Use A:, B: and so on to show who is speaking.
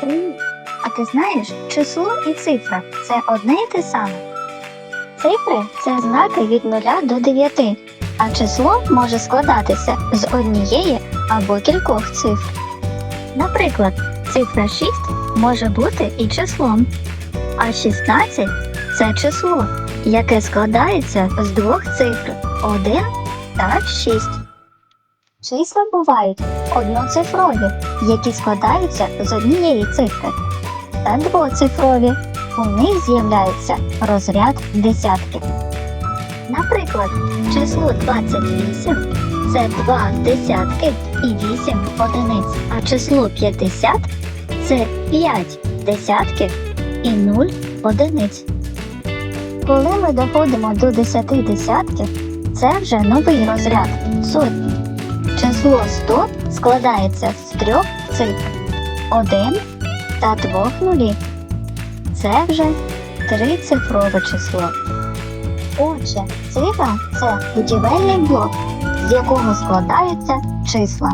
A: Привіт! А ти знаєш, число і цифра це одне і те саме. Цифри це знаки від 0 до 9, а число може складатися з однієї або кількох цифр. Наприклад, цифра 6 може бути і числом, а 16 це число, яке складається з двох цифр 1 та 6. Числа бувають одноцифрові, які складаються з однієї цифри, та двоцифрові. У них з'являється розряд десятків. Наприклад, число 28 це 2 десятки і 8 одиниць, а число 50 це 5 десятків і 0 одиниць. Коли ми доходимо до 10 десятків, це вже новий розряд сотні. Число 100 складається з трьох цифр 1 та двох нулів. Це вже трицифрове число. Отже, цифра це будівельний блок, з якого складаються числа.